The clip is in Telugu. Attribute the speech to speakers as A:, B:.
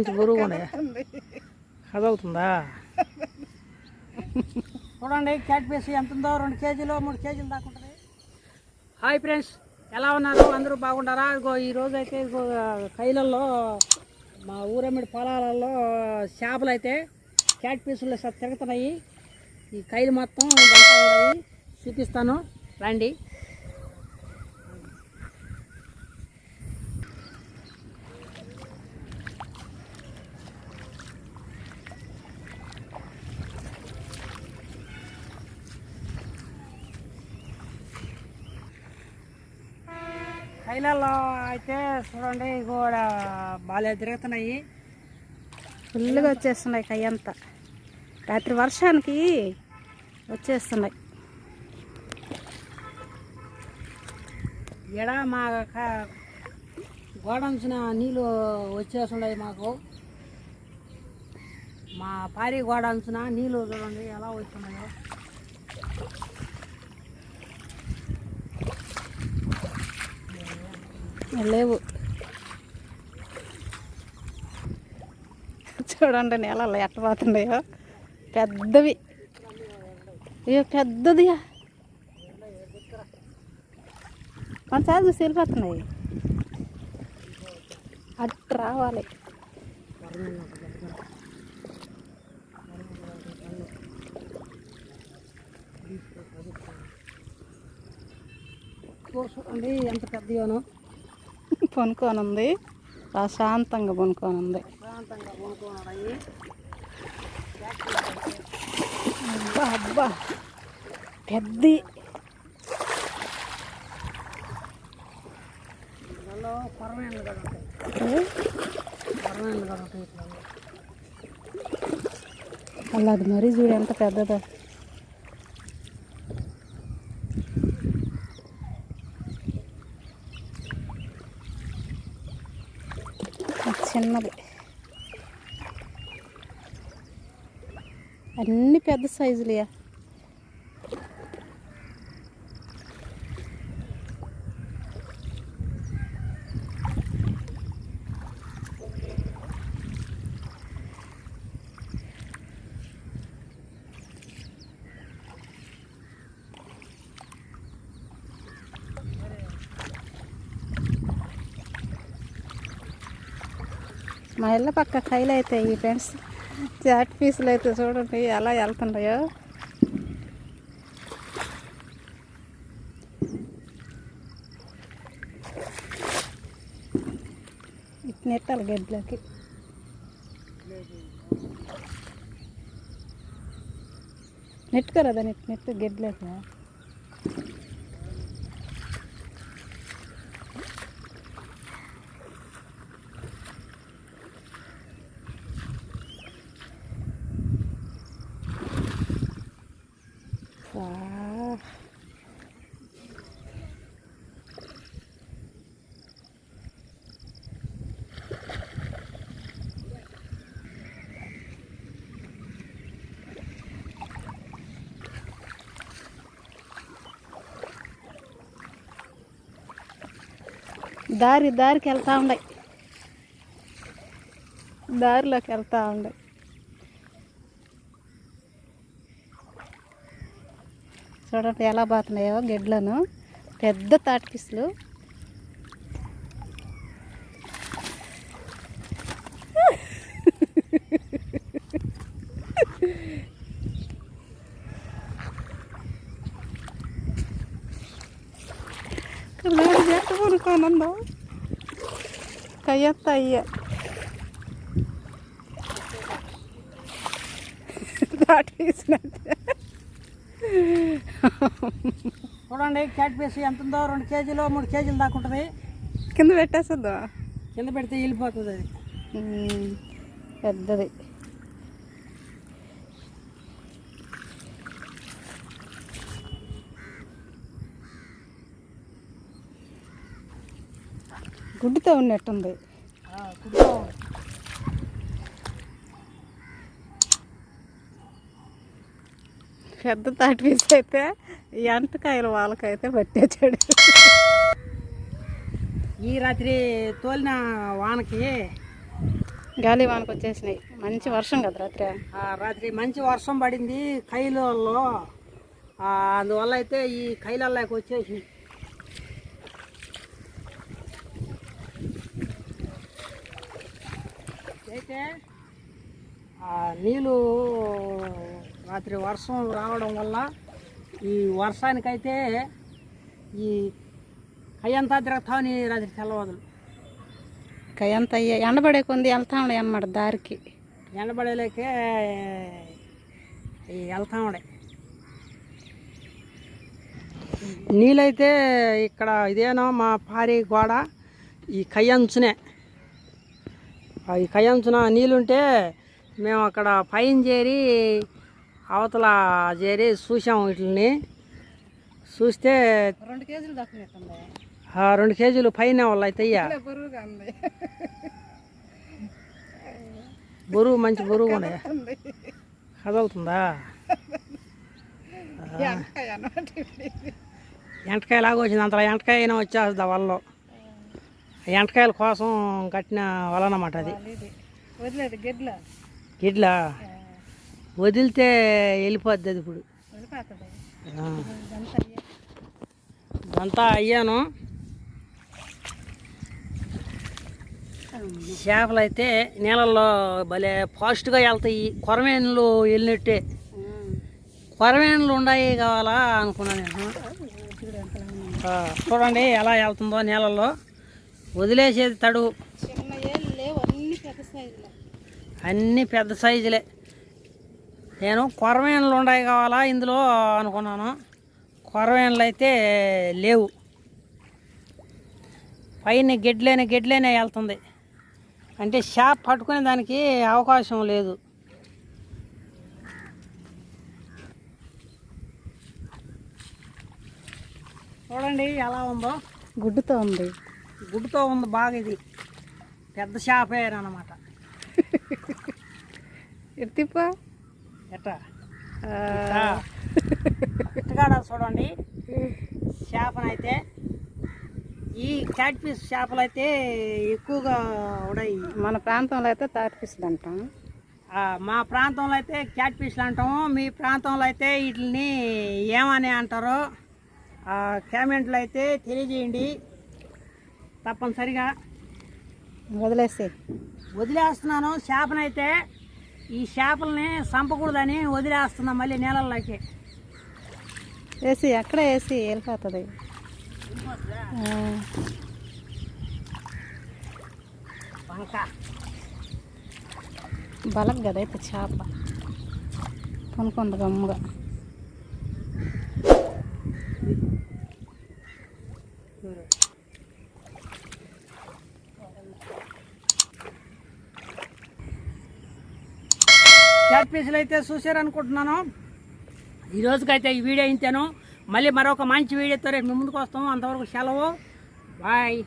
A: మంచి బరువు ఉన్నాయి అదవుతుందా? చూడండి క్యాట్ పీస్ ఎంత ఉందో? రెండు కేజీలు మూడు కేజీలు దాకా ఉంటుంది. హాయ్ ఫ్రెండ్స్ ఎలా ఉన్నారు? అందరూ బాగుంటారా ఇగో ఈ రోజు అయితే ఇగో కైలల్లో మా ఊరెమ్మిడి పొలాలలో చేపలు అయితే క్యాట్ పీసులు స- తిరుగుతున్నాయి. ఈ కైలు మొత్తం ఉన్నాయి చూపిస్తాను. రండి. కైలలో అయితే చూడండి కూడా బాగా తిరుగుతున్నాయి.
B: ఫుల్గా వచ్చేస్తున్నాయి కయ్యంతా రాత్రి వర్షానికి వచ్చేస్తున్నాయి.
A: ఎడ మా గోడంచిన నీళ్ళు వచ్చేస్తున్నాయి మాకు. మా పారి గోడంచిన నీళ్ళు చూడండి ఎలా వస్తున్నాయో
B: లేవు. చూడండి నేలల్లో ఎట్టబోతున్నాయో పెద్దవి. అయ్యో పెద్దదిగా మన సార్ చూసి వెళ్ళిపోతున్నాయి. రావాలి.
A: చూడండి ఎంత పెద్దయోనో
B: పొనుకొని ఉంది ప్రశాంతంగా
A: కొనుక్కున్నాయి
B: అబ్బా అబ్బా. పెద్ద. అలా అది మరీ చూడు ఎంత పెద్దదో ఇది చిన్నది. అన్ని పెద్ద సైజులయా మా ఇళ్ళ పక్క కైలు అవుతాయి ఈ ఫ్రెండ్స్. చాట్ పీసులు అయితే చూడండి ఎలా వెళ్తున్నాయో. ఇటు నెట్టాలి గడ్డలోకి నెట్టుకోరాదా నెట్ నెట్టు గడ్డలోకి దారి దారికి వెళ్తూ ఉండే. దారిలోకి వెళ్తా ఉండే. చూడండి ఎలా పోతున్నాయో గెడ్లను. పెద్ద తాటిపిస్తులు కొనుక్కోనుందో కయ్యత్త అయ్య తాటిపిస్తున్నట్టు
A: చూడండి క్యాట్ పీస్ ఎంత ఉందో? రెండు కేజీలు మూడు కేజీలు దాకా ఉంటుంది.
B: కింద పెట్టేస్తుందా?
A: కింద పెడితే వెళ్ళిపోతుంది అది.
B: పెద్దది. గుడ్డుతో ఉన్నట్టుంది. పెద్ద తాటి పీస్ అయితే ఈ అంటకాయలు వాళ్ళకైతే పట్టేచాడు
A: ఈ రాత్రి తోలిన వానకి
B: గాలి వానకు వచ్చేసినాయి. మంచి వర్షం కదా రాత్రి.
A: ఆ, రాత్రి మంచి వర్షం పడింది కైలలో అందువల్ల అయితే ఈ కైలల్లోకి వచ్చేసి అయితే ఆ నీళ్ళు రాత్రి వర్షం రావడం వల్ల ఈ వర్షానికైతే ఈ కయ్యంతా తిరుగుతామని రాత్రి తెల్లవదులు
B: ఎంత ఎండబడే కొంది వెళ్తాం అన్నమాట దారికి.
A: ఎండబడేలేకే ఈ వెళ్తా ఉండే నీళ్ళైతే ఇక్కడ ఇదేనో మా పారి గోడ ఈ కయ్యంచునే. ఈ కయ్యంచున నీళ్ళుంటే మేము అక్కడ పైన చేరి అవతల చేరి చూసాము వీటిని చూస్తే
B: రెండు కేజీలు
A: ఆ రెండు కేజీలు పైన వాళ్ళు అయితే బరువు మంచి బరువు ఉండే. కదవుతుందా? ఎంటకాయ లాగా వచ్చింది. అంతలా ఎంటకాయ అయినా వచ్చేస్తుంది వలలో. ఎంటకాయల కోసం కట్టిన వల అన్నమాట అది
B: వదిలేదు గెడ్ల?
A: గిడ్లా? వదిలితే వెళ్ళిపోద్ది అది ఇప్పుడు. ఇదంతా అయ్యాను. చేపలు అయితే నీళ్ళల్లో భలే ఫాస్ట్గా వెళ్తాయి. కొరమేన్లు వెళ్ళినట్టే. కొరమేన్లు ఉన్నాయి కావాలా అనుకున్నాను నేను. చూడండి ఎలా వెళ్తుందో నీళ్ళల్లో. వదిలేసేది తడు.
B: చిన్న ఏళ్ళు లేవు అన్ని పెద్ద సైజులో.
A: అన్నీ పెద్ద సైజులే. నేను కొరవేన్లు ఉన్నాయి కావాలా ఇందులో అనుకున్నాను. కొరవేన్లు అయితే లేవు. పైన గెడ్లేనే గెడ్లేనే వెళ్తుంది. అంటే షాప్ పట్టుకునే దానికి అవకాశం లేదు. చూడండి ఎలా ఉందో.
B: గుడ్డుతో ఉంది.
A: గుడ్డుతో ఉంది బాగా ఇది. పెద్ద షాపే అనమాట
B: ఇటు తిప్పు
A: ఎట్టా? ఇటుకాడ చూడండి. చేపనైతే ఈ క్యాట్ పీస్ చేపలు అయితే ఎక్కువగా ఉన్నాయి.
B: మన ప్రాంతంలో అయితే తాటిపిస్తుంది అంటాం.
A: ఆ, మా ప్రాంతంలో అయితే క్యాట్ పీస్లు అంటాము. మీ ప్రాంతంలో అయితే వీటిని ఏమని అంటారో కామెంట్లు అయితే తెలియజేయండి. తప్పనిసరిగా.
B: వదిలేసి
A: వదిలేస్తున్నాను చేపనైతే ఈ చేపల్ని చంపకూడదని వదిలేస్తున్నా మళ్ళీ నీళ్ళల్లోకి
B: వేసి ఎక్కడ వేసి వెళ్ళిపోతుంది
A: వంక
B: బలం కదా అయితే చేప. కొనుక్కుంది గమ్ముగా.
A: క్యాట్ పీసులు అయితే చూసారనుకుంటున్నాను ఈ రోజుకైతే ఈ వీడియో ఇంతేను. మళ్ళీ మరొక మంచి వీడియోతో రేపు ముందుకు వస్తాము. అంతవరకు సెలవు. బాయ్.